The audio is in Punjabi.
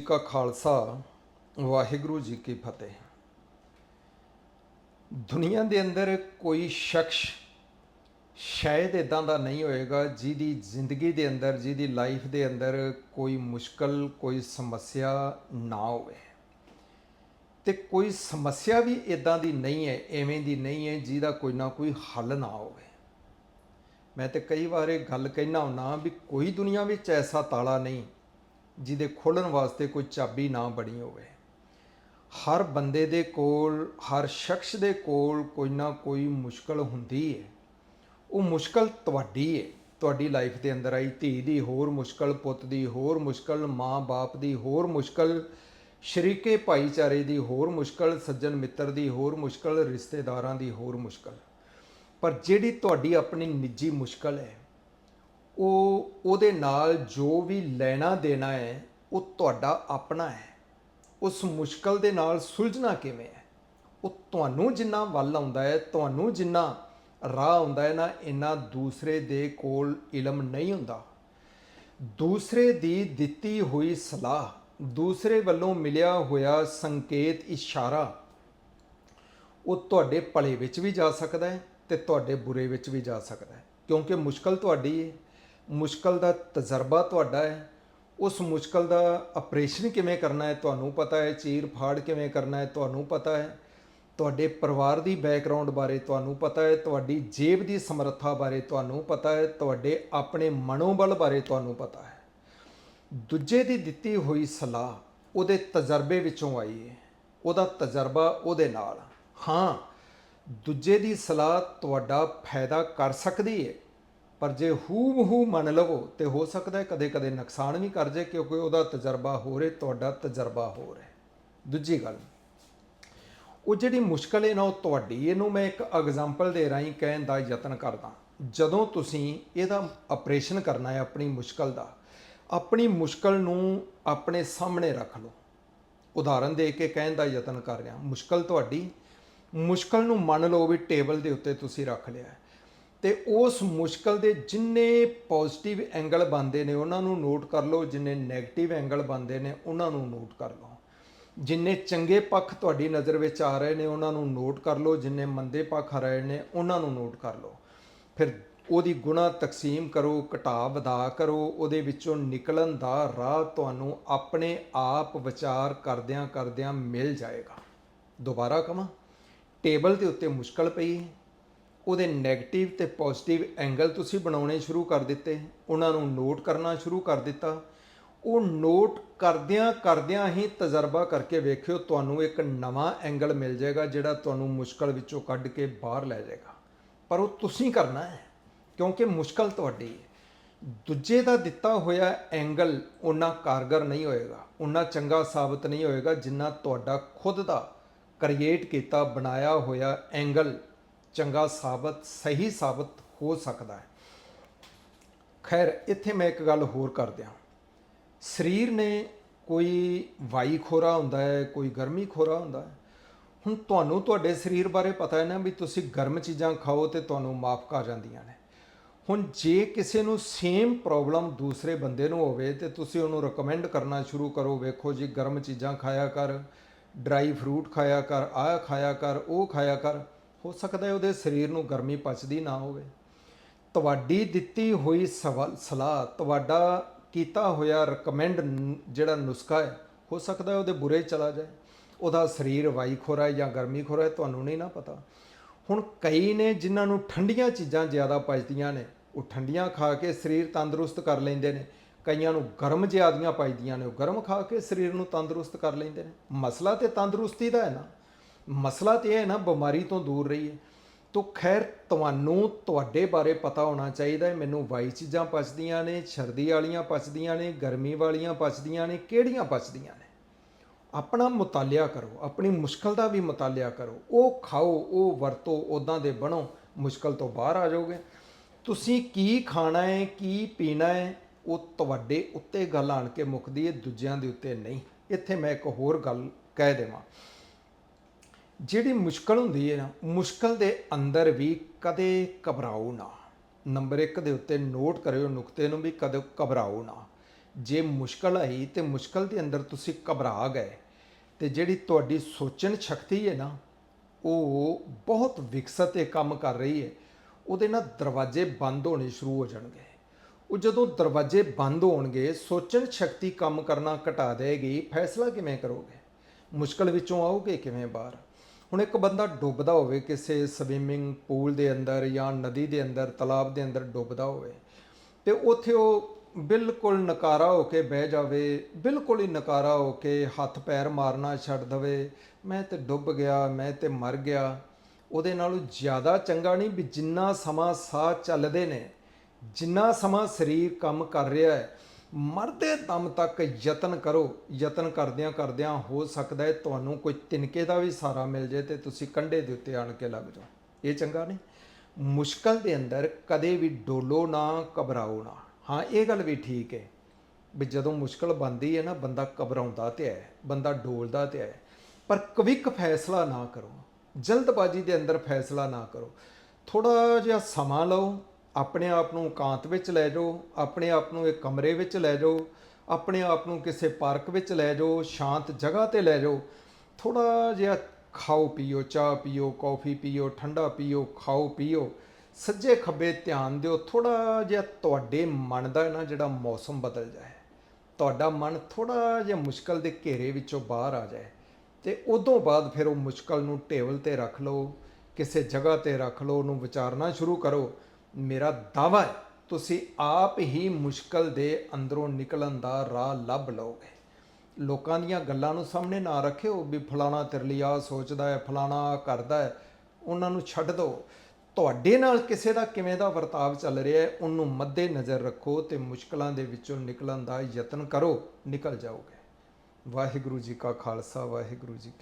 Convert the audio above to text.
ਜੀ ਕਾ ਖਾਲਸਾ, ਵਾਹਿਗੁਰੂ ਜੀ ਕੀ ਫਤਿਹ। ਦੁਨੀਆ ਦੇ ਅੰਦਰ ਕੋਈ ਸ਼ਖਸ ਸ਼ਾਇਦ ਇਦਾਂ ਦਾ ਨਹੀਂ ਹੋਏਗਾ ਜਿਹਦੀ ਜ਼ਿੰਦਗੀ ਦੇ ਅੰਦਰ, ਜਿਹਦੀ ਲਾਈਫ ਦੇ ਅੰਦਰ ਕੋਈ ਮੁਸ਼ਕਲ, ਕੋਈ ਸਮੱਸਿਆ ਨਾ ਹੋਵੇ। ਤੇ ਕੋਈ ਸਮੱਸਿਆ ਵੀ ਇਦਾਂ ਦੀ ਨਹੀਂ ਹੈ, ਐਵੇਂ ਦੀ ਨਹੀਂ ਹੈ ਜਿਹਦਾ ਕੋਈ ਨਾ ਕੋਈ ਹੱਲ ਨਾ ਹੋਵੇ। ਮੈਂ ਤੇ ਕਈ ਵਾਰ ਇਹ ਗੱਲ ਕਹਿਣਾ ਹੁੰਨਾ ਵੀ ਕੋਈ ਦੁਨੀਆ ਵਿੱਚ ਐਸਾ ਤਾਲਾ ਨਹੀਂ ਜਿਹਦੇ ਖੋਲਣ ਵਾਸਤੇ ਕੋਈ ਚਾਬੀ ਨਾ ਬਣੀ ਹੋਵੇ। ਹਰ ਬੰਦੇ ਦੇ ਕੋਲ, ਹਰ ਸ਼ਖਸ ਦੇ ਕੋਲ ਕੋਈ ਨਾ ਕੋਈ ਮੁਸ਼ਕਲ ਹੁੰਦੀ ਹੈ ਉਹ ਮੁਸ਼ਕਲ ਤੁਹਾਡੀ ਹੈ ਤੁਹਾਡੀ ਲਾਈਫ ਦੇ ਅੰਦਰ ਆਈ ਧੀ ਦੀ ਹੋਰ ਮੁਸ਼ਕਲ, ਪੁੱਤ ਦੀ ਹੋਰ ਮੁਸ਼ਕਲ, ਮਾਂ-ਬਾਪ ਦੀ ਹੋਰ ਮੁਸ਼ਕਲ, ਸ਼ਰੀਕੇ ਭਾਈਚਾਰੇ ਦੀ ਹੋਰ ਮੁਸ਼ਕਲ, ਸੱਜਣ ਮਿੱਤਰ ਦੀ ਹੋਰ ਮੁਸ਼ਕਲ, ਰਿਸ਼ਤੇਦਾਰਾਂ ਦੀ ਹੋਰ ਮੁਸ਼ਕਲ। ਪਰ ਜਿਹੜੀ ਤੁਹਾਡੀ ਆਪਣੀ ਨਿੱਜੀ ਮੁਸ਼ਕਲ ਹੈ ਉਹ, ਉਹਦੇ ਨਾਲ ਜੋ ਵੀ ਲੈਣਾ ਦੇਣਾ ਹੈ, ਉਹ ਤੁਹਾਡਾ ਆਪਣਾ ਹੈ। ਉਸ ਮੁਸ਼ਕਲ ਦੇ ਨਾਲ ਸੁਲਝਣਾ ਕਿਵੇਂ ਹੈ? ਉਹ ਤੁਹਾਨੂੰ ਜਿੰਨਾ ਵੱਲ ਆਉਂਦਾ ਹੈ, ਤੁਹਾਨੂੰ ਜਿੰਨਾ ਰਾਹ ਆਉਂਦਾ ਹੈ ਨਾ ਇੰਨਾ ਦੂਸਰੇ ਦੇ ਕੋਲ ਇਲਮ ਨਹੀਂ ਹੁੰਦਾ। ਦੂਸਰੇ ਦੀ ਦਿੱਤੀ ਹੋਈ ਸਲਾਹ, ਦੂਸਰੇ ਵੱਲੋਂ ਮਿਲਿਆ ਹੋਇਆ ਸੰਕੇਤ, ਇਸ਼ਾਰਾ, ਉਹ ਤੁਹਾਡੇ ਭਲੇ ਵਿੱਚ ਵੀ ਜਾ ਸਕਦਾ ਹੈ ਤੇ ਤੁਹਾਡੇ ਬੁਰੇ ਵਿੱਚ ਵੀ ਜਾ ਸਕਦਾ ਹੈ। ਕਿਉਂਕਿ ਮੁਸ਼ਕਲ ਤੁਹਾਡੀ ਹੈ। ਮੁਸ਼ਕਲ ਦਾ ਤਜਰਬਾ ਤੁਹਾਡਾ ਹੈ? ਉਸ ਮੁਸ਼ਕਲ ਦਾ ਆਪਰੇਸ਼ਨ ਕਿਵੇਂ ਕਰਨਾ ਹੈ? ਤੁਹਾਨੂੰ ਪਤਾ ਹੈ, ਚੀਰ ਫਾੜ ਕਿਵੇਂ ਕਰਨਾ ਹੈ, ਤੁਹਾਨੂੰ ਪਤਾ ਹੈ। ਤੁਹਾਡੇ ਪਰਿਵਾਰ ਦੀ ਬੈਕਗ੍ਰਾਉਂਡ ਬਾਰੇ ਤੁਹਾਨੂੰ ਪਤਾ ਹੈ, ਤੁਹਾਡੀ ਜੇਬ ਦੀ ਸਮਰੱਥਾ ਬਾਰੇ ਤੁਹਾਨੂੰ ਪਤਾ ਹੈ, ਤੁਹਾਡੇ ਆਪਣੇ ਮਨੋਬਲ ਬਾਰੇ ਤੁਹਾਨੂੰ ਪਤਾ ਹੈ। ਦੂਜੇ ਦੀ ਦਿੱਤੀ ਹੋਈ ਸਲਾਹ ਉਹਦੇ ਤਜਰਬੇ ਵਿੱਚੋਂ ਆਈ ਹੈ। ਉਹਦਾ ਤਜਰਬਾ ਉਹਦੇ ਨਾਲ। ਹਾਂ, ਦੂਜੇ ਦੀ ਸਲਾਹ ਤੁਹਾਡਾ ਫਾਇਦਾ ਕਰ ਸਕਦੀ ਹੈ। ਪਰ ਜੇ ਹੂ ਹੂ ਮੰਨ ਲਵੋ ਤੇ ਹੋ ਸਕਦਾ ਹੈ ਕਦੇ-ਕਦੇ ਨੁਕਸਾਨ ਵੀ ਕਰ ਜੇ ਕਿਉਂਕਿ ਉਹਦਾ ਤਜਰਬਾ ਹੋ ਰਿਹਾ, ਤੁਹਾਡਾ ਤਜਰਬਾ ਹੋ ਰਿਹਾ ਦੂਜੀ ਗੱਲ, ਉਹ ਜਿਹੜੀ ਮੁਸ਼ਕਲ ਹੈ ਨਾ, ਉਹ ਤੁਹਾਡੀ, ਇਹਨੂੰ ਮੈਂ ਇੱਕ ਐਗਜ਼ਾਮਪਲ ਦੇ ਰਾਹੀਂ ਕਹਿਣ ਦਾ ਯਤਨ ਕਰਦਾ ਜਦੋਂ ਤੁਸੀਂ ਇਹਦਾ ਆਪਰੇਸ਼ਨ ਕਰਨਾ ਹੈ ਆਪਣੀ ਮੁਸ਼ਕਲ ਦਾ, ਆਪਣੀ ਮੁਸ਼ਕਲ ਨੂੰ ਆਪਣੇ ਸਾਹਮਣੇ ਰੱਖ ਲਓ। ਉਦਾਹਰਨ ਦੇ ਕੇ ਕਹਿਣ ਦਾ ਯਤਨ ਕਰ ਰਿਹਾ ਮੁਸ਼ਕਲ ਤੁਹਾਡੀ, ਮੁਸ਼ਕਲ ਨੂੰ ਮੰਨ ਲਓ ਵੀ ਟੇਬਲ ਦੇ ਉੱਤੇ ਤੁਸੀਂ ਰੱਖ ਲਿਆ ਹੈ। ਤੇ ਉਸ ਮੁਸ਼ਕਲ ਦੇ ਜਿੰਨੇ ਪੋਜ਼ਿਟਿਵ ਐਂਗਲ ਬੰਦੇ ਨੇ, ਉਹਨਾਂ ਨੂੰ ਨੋਟ ਕਰ ਲਓ, ਜਿੰਨੇ 네ਗੇਟਿਵ ਐਂਗਲ ਬੰਦੇ ਨੇ, ਉਹਨਾਂ ਨੂੰ ਨੋਟ ਕਰ ਲਓ। ਜਿੰਨੇ ਚੰਗੇ ਪੱਖ ਤੁਹਾਡੀ ਨਜ਼ਰ ਵਿੱਚ ਆ ਰਹੇ ਨੇ, ਉਹਨਾਂ ਨੂੰ ਨੋਟ ਕਰ ਲਓ। ਜਿੰਨੇ ਮੰਦੇ ਪੱਖ ਆ ਰਹੇ ਨੇ, ਉਹਨਾਂ ਨੂੰ ਨੋਟ ਕਰ ਲਓ। ਫਿਰ ਉਹਦੀ ਗੁਣਾ ਤਕਸੀਮ ਕਰੋ, ਘਟਾ ਵਧਾ ਕਰੋ, ਉਹਦੇ ਵਿੱਚੋਂ ਨਿਕਲਣ ਦਾ ਰਾਹ ਤੁਹਾਨੂੰ ਆਪਣੇ ਆਪ ਵਿਚਾਰ ਕਰਦਿਆਂ ਕਰਦਿਆਂ ਮਿਲ ਜਾਏਗਾ। ਦੁਬਾਰਾ ਕਹਾਂ ਟੇਬਲ ਦੇ ਉੱਤੇ ਮੁਸ਼ਕਲ ਪਈ ਉਹਦੇ ਨੈਗੇਟਿਵ ਤੇ ਪੋਜ਼ਿਟਿਵ ਐਂਗਲ ਤੁਸੀਂ ਬਣਾਉਣੇ ਸ਼ੁਰੂ ਕਰ ਦਿੱਤੇ। ਉਹਨਾਂ ਨੂੰ ਨੋਟ ਕਰਨਾ ਸ਼ੁਰੂ ਕਰ ਦਿੱਤਾ। ਉਹ ਨੋਟ ਕਰਦਿਆਂ ਕਰਦਿਆਂ ਹੀ ਤਜਰਬਾ ਕਰਕੇ ਵੇਖਿਓ, ਤੁਹਾਨੂੰ ਇੱਕ ਨਵਾਂ ਐਂਗਲ ਮਿਲ ਜਾਏਗਾ ਜਿਹੜਾ ਤੁਹਾਨੂੰ ਮੁਸ਼ਕਲ ਵਿੱਚੋਂ ਕੱਢ ਕੇ ਬਾਹਰ ਲੈ ਜਾਏਗਾ। ਪਰ ਉਹ ਤੁਸੀਂ ਕਰਨਾ ਹੈ, ਕਿਉਂਕਿ ਮੁਸ਼ਕਲ ਤੁਹਾਡੀ ਹੈ। ਦੂਜੇ ਦਾ ਦਿੱਤਾ ਹੋਇਆ ਐਂਗਲ ਉਨਾ ਕਾਰਗਰ ਨਹੀਂ ਹੋਏਗਾ ਉਨਾ ਚੰਗਾ ਸਾਬਤ ਨਹੀਂ ਹੋਏਗਾ ਜਿੰਨਾ ਤੁਹਾਡਾ ਖੁਦ ਦਾ ਕ੍ਰੀਏਟ ਕੀਤਾ, ਬਣਾਇਆ ਹੋਇਆ ਐਂਗਲ ਚੰਗਾ ਸਾਬਤ, ਸਹੀ ਸਾਬਤ ਹੋ ਸਕਦਾ ਹੈ। ਖੈਰ, ਇੱਥੇ ਮੈਂ ਇੱਕ ਗੱਲ ਹੋਰ ਕਰ ਦਿਆਂ। ਸਰੀਰ ਨੇ ਕੋਈ ਵਾਈ ਖੋਰਾ ਹੁੰਦਾ ਹੈ, ਕੋਈ ਗਰਮੀ ਖੋਰਾ ਹੁੰਦਾ ਹੈ। ਹੁਣ ਤੁਹਾਨੂੰ ਤੁਹਾਡੇ ਸਰੀਰ ਬਾਰੇ ਪਤਾ ਹੈ ਨਾ ਵੀ ਤੁਸੀਂ ਗਰਮ ਚੀਜ਼ਾਂ ਖਾਓ ਤੇ ਤੁਹਾਨੂੰ ਮਾਫ ਕਰ ਜਾਂਦੀਆਂ ਨੇ। ਹੁਣ ਜੇ ਕਿਸੇ ਨੂੰ ਸੇਮ ਪ੍ਰੋਬਲਮ ਦੂਸਰੇ ਬੰਦੇ ਨੂੰ ਹੋਵੇ ਤੇ ਤੁਸੀਂ ਉਹਨੂੰ ਰეკਮੈਂਡ ਕਰਨਾ ਸ਼ੁਰੂ ਕਰੋ, ਵੇਖੋ ਜੀ ਗਰਮ ਚੀਜ਼ਾਂ ਖਾਇਆ ਕਰ ਡਰਾਈ ਫਰੂਟ ਖਾਇਆ ਕਰ, ਆਹ ਖਾਇਆ ਕਰ, ਉਹ ਖਾਇਆ ਕਰ। ਹੋ ਸਕਦਾ ਹੈ ਉਹਦੇ ਸਰੀਰ ਨੂੰ ਗਰਮੀ ਪਚਦੀ ਨਾ ਹੋਵੇ। ਤੁਹਾਡੀ ਦਿੱਤੀ ਹੋਈ ਸਵਾਲ, ਸਲਾਹ, ਤੁਹਾਡਾ ਕੀਤਾ ਹੋਇਆ ਰეკਮੈਂਡ ਜਿਹੜਾ ਨੁਸਖਾ ਹੈ, ਹੋ ਸਕਦਾ ਹੈ ਉਹਦੇ ਬੁਰੇ ਚਲਾ ਜਾਏ। ਉਹਦਾ ਸਰੀਰ ਵਾਈ ਖੋਰਾ ਹੈ ਜਾਂ ਗਰਮੀ ਖੋਰਾ ਹੈ, ਤੁਹਾਨੂੰ ਨਹੀਂ ਨਾ ਪਤਾ। ਹੁਣ ਕਈ ਨੇ ਜਿਨ੍ਹਾਂ ਨੂੰ ਠੰਡੀਆਂ ਚੀਜ਼ਾਂ ਜ਼ਿਆਦਾ ਪਚਦੀਆਂ ਨੇ, ਉਹ ਠੰਡੀਆਂ ਖਾ ਕੇ ਸਰੀਰ ਤੰਦਰੁਸਤ ਕਰ ਲੈਂਦੇ ਨੇ। ਕਈਆਂ ਨੂੰ ਗਰਮ ਜ਼ਿਆਦੀਆਂ ਪਚਦੀਆਂ ਨੇ, ਉਹ ਗਰਮ ਖਾ ਕੇ ਸਰੀਰ ਨੂੰ ਤੰਦਰੁਸਤ ਕਰ ਲੈਂਦੇ ਨੇ। ਮਸਲਾ ਤੇ ਤੰਦਰੁਸਤੀ ਦਾ ਹੈ ਨਾ। ਮਸਲਾ ਤੇ ਇਹ ਹੈ ਨਾ, ਬਿਮਾਰੀ ਤੋਂ ਦੂਰ ਰਹੀਏ। ਤੋ ਖੈਰ, ਤੁਹਾਨੂੰ ਤੁਹਾਡੇ ਬਾਰੇ ਪਤਾ ਹੋਣਾ ਚਾਹੀਦਾ ਹੈ। ਮੈਨੂੰ ਵਾਈ ਚੀਜ਼ਾਂ ਪਚਦੀਆਂ ਨੇ ਸਰਦੀ ਵਾਲੀਆਂ ਪਚਦੀਆਂ ਨੇ, ਗਰਮੀ ਵਾਲੀਆਂ ਪਚਦੀਆਂ ਨੇ, ਕਿਹੜੀਆਂ ਪਚਦੀਆਂ ਨੇ? ਆਪਣਾ ਮੁਤਾਲਿਆ ਕਰੋ, ਆਪਣੀ ਮੁਸ਼ਕਲ ਦਾ ਵੀ ਮੁਤਾਲਿਆ ਕਰੋ। ਉਹ ਖਾਓ, ਉਹ ਵਰਤੋ ਉਦਾਂ ਦੇ ਬਣੋ, ਮੁਸ਼ਕਲ ਤੋਂ ਬਾਹਰ ਆ ਜਾਓਗੇ। ਤੁਸੀਂ ਕੀ ਖਾਣਾ ਹੈ, ਕੀ ਪੀਣਾ ਹੈ, ਉਹ ਤੁਹਾਡੇ ਉੱਤੇ ਗੱਲ ਆਣ ਕੇ ਮੁੱਕਦੀ ਹੈ, ਦੂਜਿਆਂ ਦੇ ਉੱਤੇ ਨਹੀਂ। ਇੱਥੇ ਮੈਂ ਇੱਕ ਹੋਰ ਗੱਲ ਕਹਿ ਦੇਵਾਂ। ਜਿਹੜੀ ਮੁਸ਼ਕਲ ਹੁੰਦੀ ਹੈ ਨਾ, ਮੁਸ਼ਕਲ ਦੇ ਅੰਦਰ ਵੀ ਕਦੇ ਘਬਰਾਓ ਨਾ। ਨੰਬਰ 1 ਦੇ ਉੱਤੇ ਨੋਟ ਕਰਿਓ, ਨੁਕਤੇ ਨੂੰ ਵੀ ਕਦੇ ਘਬਰਾਓ ਨਾ। ਜੇ ਮੁਸ਼ਕਲ ਆਈ ਤੇ ਮੁਸ਼ਕਲ ਦੇ ਅੰਦਰ ਤੁਸੀਂ ਘਬਰਾ ਗਏ ਤੇ ਜਿਹੜੀ ਤੁਹਾਡੀ ਸੋਚਣ ਸ਼ਕਤੀ ਹੈ ਨਾ, ਉਹ ਬਹੁਤ ਵਿਕਸਤ ਇਹ ਕੰਮ ਕਰ ਰਹੀ ਹੈ। ਉਹਦੇ ਨਾਲ ਦਰਵਾਜ਼ੇ ਬੰਦ ਹੋਣੇ ਸ਼ੁਰੂ ਹੋ ਜਾਣਗੇ। ਉਹ ਜਦੋਂ ਦਰਵਾਜ਼ੇ ਬੰਦ ਹੋਣਗੇ, ਸੋਚਣ ਸ਼ਕਤੀ ਕੰਮ ਕਰਨਾ ਘਟਾ ਦੇਗੀ ਫੈਸਲਾ ਕਿਵੇਂ ਕਰੋਗੇ? ਮੁਸ਼ਕਲ ਵਿੱਚੋਂ ਆਓਗੇ ਕਿਵੇਂ ਬਾਹਰ? ਹੁਣ ਇੱਕ ਬੰਦਾ ਡੁੱਬਦਾ ਹੋਵੇ, ਕਿਸੇ ਸਵਿਮਿੰਗ ਪੂਲ ਦੇ ਅੰਦਰ ਜਾਂ ਨਦੀ ਦੇ ਅੰਦਰ, ਤਲਾਬ ਦੇ ਅੰਦਰ ਡੁੱਬਦਾ ਹੋਵੇ, ਤੇ ਉੱਥੇ ਉਹ ਬਿਲਕੁਲ ਨਕਾਰਾ ਹੋ ਕੇ ਬਹਿ ਜਾਵੇ, ਬਿਲਕੁਲ ਹੀ ਨਕਾਰਾ ਹੋ ਕੇ ਹੱਥ ਪੈਰ ਮਾਰਨਾ ਛੱਡ ਦਵੇ, ਮੈਂ ਤੇ ਡੁੱਬ ਗਿਆ, ਮੈਂ ਤੇ ਮਰ ਗਿਆ। ਉਹਦੇ ਨਾਲੋਂ ਜ਼ਿਆਦਾ ਚੰਗਾ ਨਹੀਂ ਵੀ ਜਿੰਨਾ ਸਮਾਂ ਸਾਹ ਚੱਲਦੇ ਨੇ, ਜਿੰਨਾ ਸਮਾਂ ਸਰੀਰ ਕੰਮ ਕਰ ਰਿਹਾ ਹੈ ਮਰਦੇ ਦਮ ਤੱਕ ਯਤਨ ਕਰੋ, ਯਤਨ ਕਰਦਿਆਂ ਕਰਦਿਆਂ ਹੋ ਸਕਦਾ ਹੈ ਤੁਹਾਨੂੰ ਕੋਈ ਤਿਨਕੇ ਦਾ ਵੀ ਸਹਾਰਾ ਮਿਲ ਜੇ ਤੇ ਤੁਸੀਂ ਕੰਢੇ ਦੇ ਉੱਤੇ ਆਣ ਕੇ ਲੱਗ ਜਾਓ। ਇਹ ਚੰਗਾ ਨਹੀਂ। ਮੁਸ਼ਕਲ ਦੇ ਅੰਦਰ ਕਦੇ ਵੀ ਡੋਲੋ ਨਾ, ਘਬਰਾਓ ਨਾ। ਹਾਂ, ਇਹ ਗੱਲ ਵੀ ਠੀਕ ਹੈ ਵੀ ਜਦੋਂ ਮੁਸ਼ਕਲ ਬਣਦੀ ਹੈ ਨਾ, ਬੰਦਾ ਘਬਰਾਉਂਦਾ ਤੇ ਹੈ, ਬੰਦਾ ਡੋਲਦਾ ਤੇ ਹੈ। ਪਰ ਕਵਿਕ ਫੈਸਲਾ ਨਾ ਕਰੋ। ਜਲਦਬਾਜ਼ੀ ਦੇ ਅੰਦਰ ਫੈਸਲਾ ਨਾ ਕਰੋ। ਥੋੜਾ ਜਿਹਾ ਸਮਾਂ ਲਓ ਆਪਣੇ ਆਪ ਨੂੰ ਇਕਾਂਤ ਵਿੱਚ ਲੈ ਜਾਓ, ਆਪਣੇ ਆਪ ਨੂੰ ਇੱਕ ਕਮਰੇ ਵਿੱਚ ਲੈ ਜਾਓ, ਆਪਣੇ ਆਪ ਨੂੰ ਕਿਸੇ ਪਾਰਕ ਵਿੱਚ ਲੈ ਜਾਓ, ਸ਼ਾਂਤ ਜਗ੍ਹਾ ਤੇ ਲੈ ਜਾਓ। ਥੋੜਾ ਜਿਹਾ ਖਾਓ, ਪੀਓ, ਚਾਹ ਪੀਓ, ਕੌਫੀ ਪੀਓ, ਠੰਡਾ ਪੀਓ, ਖਾਓ, ਪੀਓ। ਸੱਜੇ ਖੱਬੇ ਧਿਆਨ ਦਿਓ ਥੋੜਾ ਜਿਹਾ ਤੁਹਾਡੇ ਮਨ ਦਾ ਨਾ ਜਿਹੜਾ ਮੌਸਮ ਬਦਲ ਜਾਏ। ਤੁਹਾਡਾ ਮਨ ਥੋੜਾ ਜਿਹਾ ਮੁਸ਼ਕਲ ਦੇ ਘੇਰੇ ਵਿੱਚੋਂ ਬਾਹਰ ਆ ਜਾਏ ਤੇ ਉਦੋਂ ਬਾਅਦ ਫਿਰ ਉਹ ਮੁਸ਼ਕਲ ਨੂੰ ਟੇਬਲ ਤੇ ਰੱਖ ਲਓ, ਕਿਸੇ ਜਗ੍ਹਾ ਤੇ ਰੱਖ ਲਓ, ਉਹਨੂੰ ਵਿਚਾਰਨਾ ਸ਼ੁਰੂ ਕਰੋ। ਮੇਰਾ ਦਾਵਾ ਹੈ, ਤੁਸੀਂ ਆਪ ਹੀ ਮੁਸ਼ਕਲ ਦੇ ਅੰਦਰੋਂ ਨਿਕਲਣ ਦਾ ਰਾਹ ਲੱਭ ਲਓਗੇ। ਲੋਕਾਂ ਦੀਆਂ ਗੱਲਾਂ ਨੂੰ ਸਾਹਮਣੇ ਨਾ ਰੱਖਿਓ ਵੀ ਫਲਾਣਾ ਤੇਰੇ ਆਹ ਸੋਚਦਾ ਹੈ, ਫਲਾਣਾ ਆਹ ਕਰਦਾ ਹੈ, ਉਹਨਾਂ ਨੂੰ ਛੱਡ ਦਿਓ ਤੁਹਾਡੇ ਨਾਲ ਕਿਸੇ ਦਾ ਕਿਵੇਂ ਦਾ ਵਰਤਾਵ ਚੱਲ ਰਿਹਾ ਹੈ, ਉਹਨੂੰ ਮੱਦੇ ਨਜ਼ਰ ਰੱਖੋ ਤੇ ਮੁਸ਼ਕਲਾਂ ਦੇ ਵਿੱਚੋਂ ਨਿਕਲਣ ਦਾ ਯਤਨ ਕਰੋ, ਨਿਕਲ ਜਾਓਗੇ। ਵਾਹਿਗੁਰੂ ਜੀ ਕਾ ਖਾਲਸਾ, ਵਾਹਿਗੁਰੂ ਜੀ ਕੀ